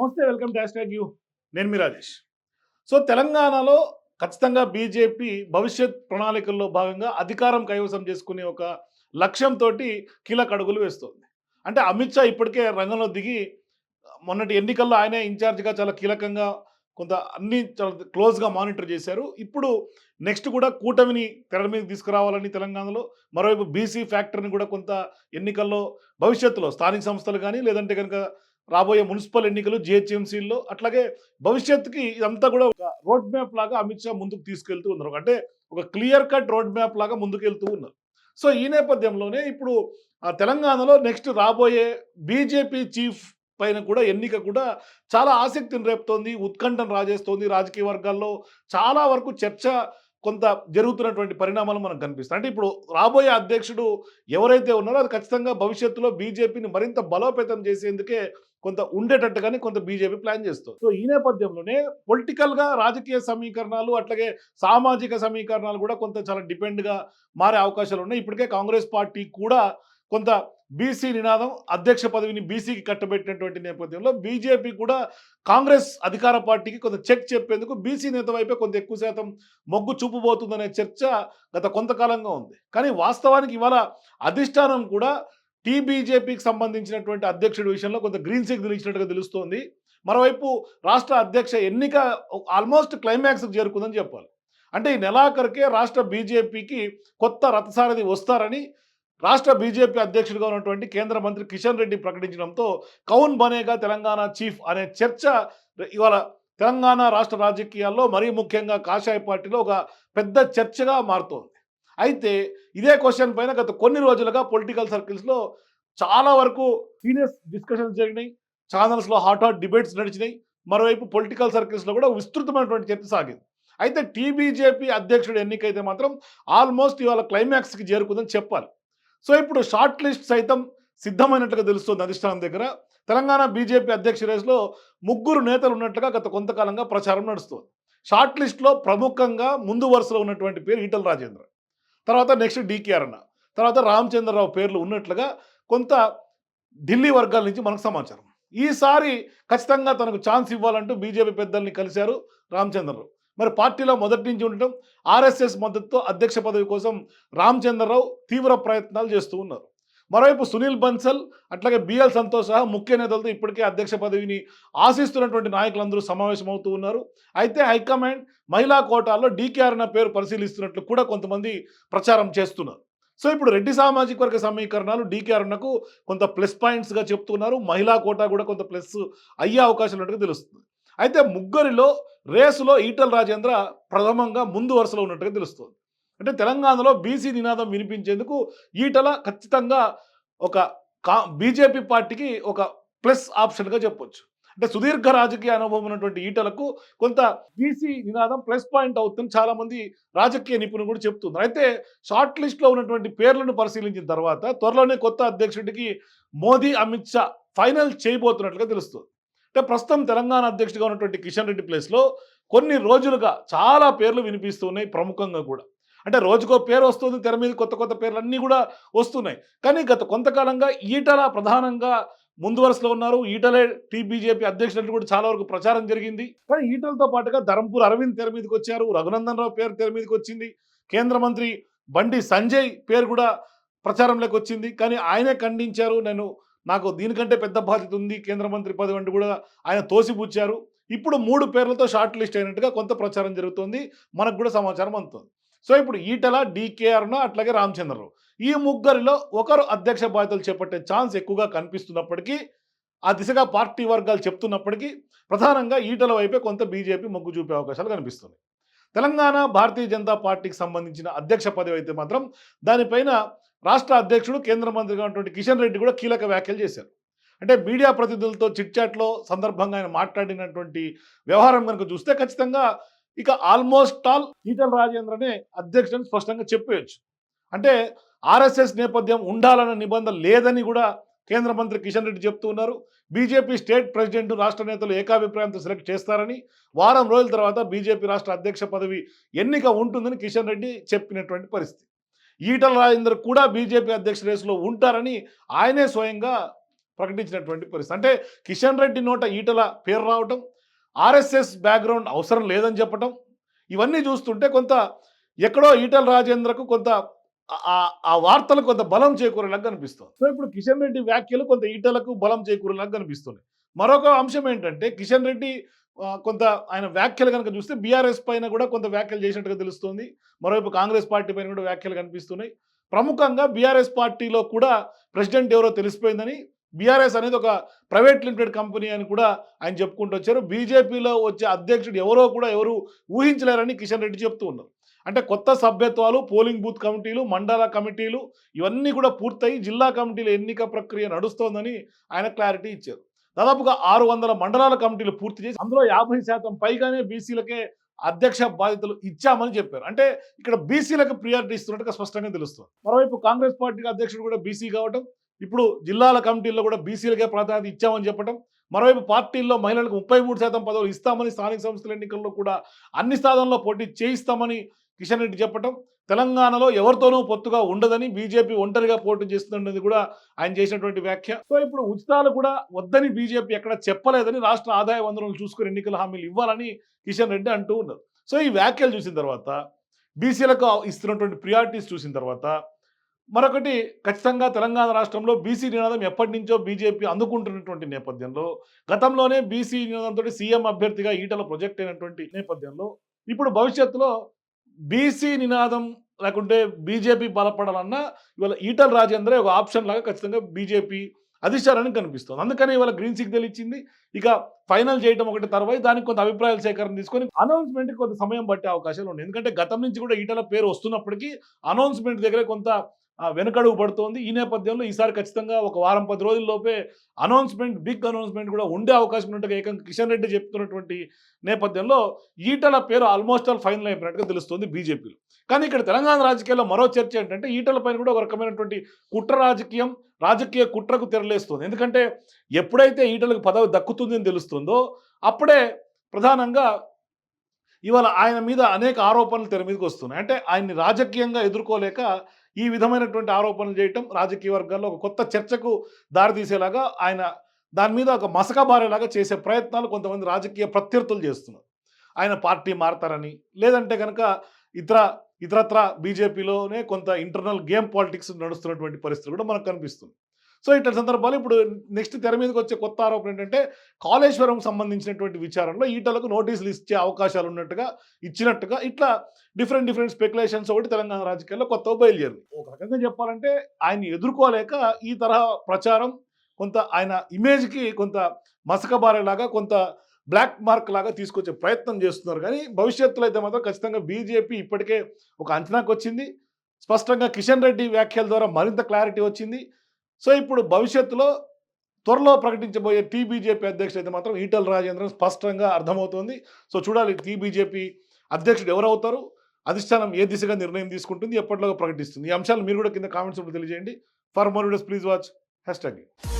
నమస్తే welcome dash tag you. నేను మీ Rajesh. So తెలంగాణలో ఖచ్చితంగా బీజేపీ భవిష్యత్ ప్రణాళికల్లో భాగంగా అధికారం కైవసం చేసుకునే ఒక లక్ష్యంతో కీలక అడుగులు వేస్తోంది. అంటే అమిత్ షా ఇప్పటికే రంగంలో దిగి మొన్నటి ఎన్నికల్లో ఆయనే ఇన్ఛార్జ్గా చాలా కీలకంగా కొంత అన్ని చాలా క్లోజ్గా మానిటర్ చేశారు. ఇప్పుడు నెక్స్ట్ కూడా కూటమిని తెర మీద తీసుకురావాలని తెలంగాణలో మరోవైపు బీసీ ఫ్యాక్టర్ని కూడా కొంత ఎన్నికల్లో భవిష్యత్తులో స్థానిక సంస్థలు కానీ లేదంటే కనుక రాబోయే మున్సిపల్ ఎన్నికలు జిహెచ్ఎంసీల్లో అట్లాగే భవిష్యత్తుకి ఇదంతా కూడా ఒక రోడ్ మ్యాప్ లాగా అమిత్ షా ముందుకు తీసుకెళ్తూ ఉన్నారు. అంటే ఒక క్లియర్ కట్ రోడ్ మ్యాప్ లాగా ముందుకు వెళ్తూ ఉన్నారు. సో ఈ నేపథ్యంలోనే ఇప్పుడు ఆ తెలంగాణలో నెక్స్ట్ రాబోయే బీజేపీ చీఫ్ పైన కూడా ఎన్నిక కూడా చాలా ఆసక్తిని రేపుతోంది ఉత్కంఠను రాజేస్తోంది. రాజకీయ వర్గాల్లో చాలా వరకు చర్చ కొంత జరుగుతున్నటువంటి పరిణామాలు మనకు కనిపిస్తాయి. అంటే ఇప్పుడు రాబోయే అధ్యక్షుడు ఎవరైతే ఉన్నారో అది ఖచ్చితంగా భవిష్యత్తులో బీజేపీని మరింత బలోపేతం చేసేందుకే కొంత ఉండేటట్టుగానే కొంత బీజేపీ ప్లాన్ చేస్తుంది. సో ఈ నేపథ్యంలోనే పొలిటికల్గా రాజకీయ సమీకరణాలు అట్లాగే సామాజిక సమీకరణాలు కూడా కొంత చాలా డిపెండ్గా మారే అవకాశాలు ఉన్నాయి. ఇప్పటికే కాంగ్రెస్ పార్టీ కూడా కొంత బీసీ నినాదం అధ్యక్ష పదవిని బీసీకి కట్టబెట్టినటువంటి నేపథ్యంలో బీజేపీ కూడా కాంగ్రెస్ అధికార పార్టీకి కొంత చెక్ చెప్పేందుకు బీసీ నేత వైపే కొంత ఎక్కువ శాతం మొగ్గు చూపుబోతుందనే చర్చ గత కొంతకాలంగా ఉంది. కానీ వాస్తవానికి ఇవాళ అధిష్టానం కూడా టీబీజేపీకి సంబంధించినటువంటి అధ్యక్షుడి విషయంలో కొంత గ్రీన్ సిగ్నల్ ఇచ్చినట్టుగా తెలుస్తోంది. మరోవైపు రాష్ట్ర అధ్యక్ష ఎన్నిక ఆల్మోస్ట్ క్లైమాక్స్కి చేరుకుందని చెప్పాలి. అంటే ఈ నెలాఖరికే రాష్ట్ర బీజేపీకి కొత్త రథసారథి వస్తారని రాష్ట్ర బీజేపీ అధ్యక్షుడిగా ఉన్నటువంటి కేంద్ర మంత్రి కిషన్ రెడ్డి ప్రకటించడంతో కౌన్ బనేగా తెలంగాణ చీఫ్ అనే చర్చ ఇవాళ తెలంగాణ రాష్ట్ర రాజకీయాల్లో మరీ ముఖ్యంగా కాషాయ పార్టీలో ఒక పెద్ద చర్చగా మారుతోంది. అయితే ఇదే క్వశ్చన్ పైన గత కొన్ని రోజులుగా పొలిటికల్ సర్కిల్స్లో చాలా వరకు సీరియస్ డిస్కషన్స్ జరిగినాయి. ఛానల్స్లో హాట్ హాట్ డిబేట్స్ నడిచినాయి. మరోవైపు పొలిటికల్ సర్కిల్స్లో కూడా విస్తృతమైనటువంటి చర్చ సాగింది. అయితే టీబీజేపీ అధ్యక్షుడు ఎన్నికైతే మాత్రం ఆల్మోస్ట్ ఇవాళ క్లైమాక్స్కి చేరుకుందని చెప్పాలి. సో ఇప్పుడు షార్ట్ లిస్ట్ సైతం సిద్ధమైనట్లుగా తెలుస్తుంది అధిష్టానం దగ్గర. తెలంగాణ బీజేపీ అధ్యక్ష రేసులో ముగ్గురు నేతలు ఉన్నట్లుగా గత కొంతకాలంగా ప్రచారం నడుస్తుంది. షార్ట్ లిస్ట్లో ప్రముఖంగా ముందు వరుసలో ఉన్నటువంటి పేరు ఈటల రాజేంద్ర. తర్వాత నెక్స్ట్ డీకేఆర్ అన్న తర్వాత రామచంద్రరావు పేర్లు ఉన్నట్లుగా కొంత ఢిల్లీ వర్గాల నుంచి మనకు సమాచారం. ఈసారి ఖచ్చితంగా తనకు ఛాన్స్ ఇవ్వాలంటూ బీజేపీ పెద్దల్ని కలిశారు రామచంద్రరావు. మరి పార్టీలో మొదటి నుంచి ఉండటం ఆర్ఎస్ఎస్ మద్దతుతో అధ్యక్ష పదవి కోసం రామచంద్రరావు తీవ్ర ప్రయత్నాలు చేస్తూ ఉన్నారు. మరోవైపు సునీల్ బన్సల్ అట్లాగే బిఎల్ సంతోష్ సహా ముఖ్య నేతలతో ఇప్పటికే అధ్యక్ష పదవిని ఆశిస్తున్నటువంటి నాయకులందరూ సమావేశమవుతూ ఉన్నారు. అయితే హైకమాండ్ మహిళా కోటాల్లో డీకేఆర్ అన్న పేరు పరిశీలిస్తున్నట్లు కూడా కొంతమంది ప్రచారం చేస్తున్నారు. సో ఇప్పుడు రెడ్డి సామాజిక వర్గ సమీకరణాలు డీకేఆర్ అన్నకు కొంత ప్లస్ పాయింట్స్గా చెప్తున్నారు. మహిళా కోటా కూడా కొంత ప్లస్ అయ్యే అవకాశం ఉన్నట్టుగా తెలుస్తుంది. అయితే ముగ్గురిలో రేసులో ఈటల రాజేంద్ర ప్రథమంగా ముందు వరుసలో ఉన్నట్టుగా తెలుస్తుంది. అంటే తెలంగాణలో బీసీ నినాదం వినిపించేందుకు ఈటల ఖచ్చితంగా ఒక కా బీజేపీ పార్టీకి ఒక ప్లస్ ఆప్షన్గా చెప్పొచ్చు. అంటే సుదీర్ఘ రాజకీయ అనుభవం ఉన్నటువంటి ఈటలకు కొంత బీసీ నినాదం ప్లస్ పాయింట్ అవుతుంది చాలామంది రాజకీయ నిపుణులు కూడా చెప్తున్నారు. అయితే షార్ట్ లిస్ట్లో ఉన్నటువంటి పేర్లను పరిశీలించిన తర్వాత త్వరలోనే కొత్త అధ్యక్షుడికి మోదీ అమిత్ షా ఫైనల్ చేయబోతున్నట్లుగా తెలుస్తుంది. అంటే ప్రస్తుతం తెలంగాణ అధ్యక్షుడిగా ఉన్నటువంటి కిషన్ రెడ్డి ప్లేస్లో కొన్ని రోజులుగా చాలా పేర్లు వినిపిస్తున్నాయి ప్రముఖంగా కూడా. అంటే రోజుకో పేరు వస్తుంది తెర మీద కొత్త కొత్త పేర్లు అన్నీ కూడా వస్తున్నాయి. కానీ గత కొంతకాలంగా ఈటల ప్రధానంగా ముందు వరుసలో ఉన్నారు. ఈటలే టీబీజేపీ అధ్యక్షులు కూడా చాలా వరకు ప్రచారం జరిగింది. కానీ ఈటలతో పాటుగా ధరంపూర్ అరవింద్ తెర మీదకి వచ్చారు. రఘునందన్ రావు పేరు తెర మీదకి వచ్చింది. కేంద్ర మంత్రి బండి సంజయ్ పేరు కూడా ప్రచారంలోకి వచ్చింది. కానీ ఆయనే ఖండించారు. నేను నాకు దీనికంటే పెద్ద బాధ్యత ఉంది. కేంద్ర మంత్రి పదవి అంటూ కూడా ఆయన తోసిపుచ్చారు. ఇప్పుడు మూడు పేర్లతో షార్ట్ లిస్ట్ అయినట్టుగా కొంత ప్రచారం జరుగుతుంది. మనకు కూడా సమాచారం అందుతుంది. సో ఇప్పుడు ఈటల డీకేఆర్ను అట్లాగే రామచంద్రరావు. ఈ ముగ్గురిలో ఒకరు అధ్యక్ష బాధ్యతలు చేపట్టే ఛాన్స్ ఎక్కువగా కనిపిస్తున్నప్పటికీ ఆ దిశగా పార్టీ వర్గాలు చెప్తున్నప్పటికీ ప్రధానంగా ఈటల వైపే కొంత బీజేపీ మొగ్గు చూపే అవకాశాలు కనిపిస్తుంది తెలంగాణ భారతీయ జనతా పార్టీకి సంబంధించిన అధ్యక్ష పదవి అయితే మాత్రం దానిపైన రాష్ట్ర అధ్యక్షుడు కేంద్ర మంత్రిగా ఉన్నటువంటి కిషన్ రెడ్డి కూడా కీలక వ్యాఖ్యలు చేశారు. అంటే మీడియా ప్రతినిధులతో చిట్చాట్లో సందర్భంగా ఆయన మాట్లాడినటువంటి వ్యవహారం కనుక చూస్తే ఖచ్చితంగా ఇక ఆల్మోస్ట్ ఆల్ ఈటల రాజేంద్రనే అధ్యక్షుడు స్పష్టంగా చెప్పేయచ్చు. అంటే ఆర్ఎస్ఎస్ నేపథ్యం ఉండాలన్న నిబంధన లేదని కూడా కేంద్ర మంత్రి కిషన్ రెడ్డి చెప్తూ ఉన్నారు. బీజేపీ స్టేట్ ప్రెసిడెంట్ రాష్ట్ర నేతలు ఏకాభిప్రాయంతో సెలెక్ట్ చేస్తారని వారం రోజుల తర్వాత బీజేపీ రాష్ట్ర అధ్యక్ష పదవి ఎన్నిక ఉంటుందని కిషన్ రెడ్డి చెప్పినటువంటి పరిస్థితి. ఈటల రాజేందర్ కూడా బీజేపీ అధ్యక్ష రేసులో ఉంటారని ఆయనే స్వయంగా ప్రకటించినటువంటి పరిస్థితి. అంటే కిషన్ రెడ్డి నోట ఈటల పేరు రావటం ఆర్ఎస్ఎస్ బ్యాక్గ్రౌండ్ అవసరం లేదని చెప్పటం ఇవన్నీ చూస్తుంటే కొంత ఎక్కడో ఈటల రాజేంద్రకు కొంత ఆ- వార్తలు కొంత బలం చేకూరేలాగా కనిపిస్తుంది. సో ఇప్పుడు కిషన్ రెడ్డి వ్యాఖ్యలు కొంత ఈటలకు బలం చేకూరేలాగా కనిపిస్తున్నాయి. మరొక అంశం ఏంటంటే కిషన్ రెడ్డి కొంత ఆయన వ్యాఖ్యలు కనుక చూస్తే బీఆర్ఎస్ పైన కూడా కొంత వ్యాఖ్యలు చేసినట్టుగా తెలుస్తుంది. మరోవైపు కాంగ్రెస్ పార్టీ పైన కూడా వ్యాఖ్యలు కనిపిస్తున్నాయి. ప్రముఖంగా బీఆర్ఎస్ పార్టీలో కూడా ప్రెసిడెంట్ ఎవరో తెలిసిపోయిందని బీఆర్ఎస్ అనేది ఒక ప్రైవేట్ లిమిటెడ్ కంపెనీ అని కూడా ఆయన చెప్పుకుంటూ వచ్చారు. బీజేపీలో వచ్చే అధ్యక్షుడు ఎవరో కూడా ఎవరు ఊహించలేరని కిషన్ రెడ్డి చెప్తూ ఉన్నారు. అంటే కొత్త సభ్యత్వాలు పోలింగ్ బూత్ కమిటీలు మండల కమిటీలు ఇవన్నీ కూడా పూర్తయి జిల్లా కమిటీల ఎన్నిక ప్రక్రియ నడుస్తోందని ఆయన క్లారిటీ ఇచ్చారు. దాదాపుగా ఆరు వందల మండలాల కమిటీలు పూర్తి చేసి అందులో యాభై శాతం పైగానే బీసీలకే అధ్యక్ష బాధ్యతలు ఇచ్చామని చెప్పారు. అంటే ఇక్కడ బీసీలకు ప్రియారిటీ ఇస్తున్నట్టుగా స్పష్టంగా తెలుస్తుంది. మరోవైపు కాంగ్రెస్ పార్టీకి అధ్యక్షుడు కూడా బీసీ కావటం ఇప్పుడు జిల్లాల కమిటీల్లో కూడా బీసీలకే ప్రాధాన్యత ఇచ్చామని చెప్పడం మరోవైపు పార్టీల్లో మహిళలకు ముప్పై మూడు శాతం పదవులు ఇస్తామని స్థానిక సంస్థల ఎన్నికల్లో కూడా అన్ని స్థానంలో పోటీ చేయిస్తామని కిషన్ రెడ్డి చెప్పటం తెలంగాణలో ఎవరితోనూ పొత్తుగా ఉండదని బీజేపీ ఒంటరిగా పోటీ చేస్తున్నది కూడా ఆయన చేసినటువంటి వ్యాఖ్య. సో ఇప్పుడు ఉచితాలు కూడా వద్దని బీజేపీ ఎక్కడ చెప్పలేదని రాష్ట్ర ఆదాయ వనరులు చూసుకుని ఎన్నికల హామీలు ఇవ్వాలని కిషన్ రెడ్డి అంటూ ఉన్నారు. సో ఈ వ్యాఖ్యలు చూసిన తర్వాత బీసీలకు ఇస్తున్నటువంటి ప్రియారిటీస్ చూసిన తర్వాత మరొకటి ఖచ్చితంగా తెలంగాణ రాష్ట్రంలో బీసీ నినాదం ఎప్పటి నుంచో బీజేపీ అందుకుంటున్నటువంటి నేపథ్యంలో గతంలోనే బీసీ నినాదంతో సీఎం అభ్యర్థిగా ఈటల ప్రొజెక్ట్ అయినటువంటి నేపథ్యంలో ఇప్పుడు భవిష్యత్తులో బీసీ నినాదం లేకుంటే బీజేపీ బలపడాలన్నా ఇవాళ ఈటల రాజేంద్రే ఒక ఆప్షన్ లాగా ఖచ్చితంగా బీజేపీ అధిష్టానానికి కనిపిస్తుంది. అందుకని ఇవాళ గ్రీన్ సిగ్నల్ ఇచ్చింది. ఇక ఫైనల్ చేయడం ఒకటి తర్వాత దానికి కొంత అభిప్రాయాల సేకరణ తీసుకొని అనౌన్స్మెంట్కి కొంత సమయం పట్టే అవకాశాలు ఉన్నాయి. ఎందుకంటే గతం నుంచి కూడా ఈటల పేరు వస్తున్నప్పటికీ అనౌన్స్మెంట్ దగ్గర కొంత వెనకడుగు పడుతోంది. ఈ నేపథ్యంలో ఈసారి ఖచ్చితంగా ఒక వారం పది రోజుల్లోపే అనౌన్స్మెంట్ బిగ్ అనౌన్స్మెంట్ కూడా ఉండే అవకాశం ఉన్నట్టుగా ఏకంగా కిషన్ రెడ్డి చెప్తున్నటువంటి నేపథ్యంలో ఈటల పేరు ఆల్మోస్ట్ ఆల్ ఫైనల్ అయిపోయినట్టుగా తెలుస్తుంది బీజేపీలో. కానీ ఇక్కడ తెలంగాణ రాజకీయాల్లో మరో చర్చ ఏంటంటే ఈటల పైన కూడా ఒక రకమైనటువంటి కుట్ర రాజకీయం రాజకీయ కుట్రకు తెరలేస్తుంది. ఎందుకంటే ఎప్పుడైతే ఈటలకు పదవి దక్కుతుంది అని తెలుస్తుందో అప్పుడే ప్రధానంగా ఇవాళ ఆయన మీద అనేక ఆరోపణలు తెర మీదకి వస్తున్నాయి. అంటే ఆయన్ని రాజకీయంగా ఎదుర్కోలేక ఈ విధమైనటువంటి ఆరోపణలు చేయటం రాజకీయ వర్గాల్లో ఒక కొత్త చర్చకు దారితీసేలాగా ఆయన దాని మీద ఒక మసకబారేలాగా చేసే ప్రయత్నాలు కొంతమంది రాజకీయ ప్రత్యర్థులు చేస్తున్నారు. ఆయన పార్టీ మారతారని లేదంటే కనుక ఇతర ఇతరత్ర బీజేపీలోనే కొంత ఇంటర్నల్ గేమ్ పాలిటిక్స్ నడుస్తున్నటువంటి పరిస్థితి కూడా మనకు కనిపిస్తుంది సో ఇట్ల సందర్భాలు ఇప్పుడు నెక్స్ట్ తెర మీదకి వచ్చే కొత్త ఆరోపణ ఏంటంటే కాళేశ్వరం సంబంధించినటువంటి విచారణలో ఈటలకు నోటీసులు ఇచ్చే అవకాశాలు ఉన్నట్టుగా ఇచ్చినట్టుగా ఇట్లా డిఫరెంట్ డిఫరెంట్ స్పెక్యులేషన్స్ ఒకటి తెలంగాణ రాజకీయాల్లో కొత్త బయలుదేరింది. ఒక రకంగా చెప్పాలంటే ఆయన ఎదుర్కోలేక ఈ తరహా ప్రచారం కొంత ఆయన ఇమేజ్కి కొంత మసకబారేలాగా కొంత బ్లాక్ మార్క్ లాగా తీసుకొచ్చే ప్రయత్నం చేస్తున్నారు. కానీ భవిష్యత్తులో అయితే మాత్రం ఖచ్చితంగా బీజేపీ ఇప్పటికే ఒక అంచనాకు వచ్చింది స్పష్టంగా కిషన్ రెడ్డి వ్యాఖ్యల ద్వారా మరింత క్లారిటీ వచ్చింది. సో ఇప్పుడు భవిష్యత్తులో త్వరలో ప్రకటించబోయే టీబీజేపీ అధ్యక్షుడు అయితే మాత్రం ఈటల రాజేంద్రన్ స్పష్టంగా అర్థమవుతోంది. సో చూడాలి టీబీజేపీ అధ్యక్షుడు ఎవరవుతారు అధిష్టానం ఏ దిశగా నిర్ణయం తీసుకుంటుంది ఎప్పటిలోగా ప్రకటిస్తుంది. ఈ అంశాలు మీరు కూడా కింద కామెంట్స్ తెలియజేయండి. For more videos please watch hash tag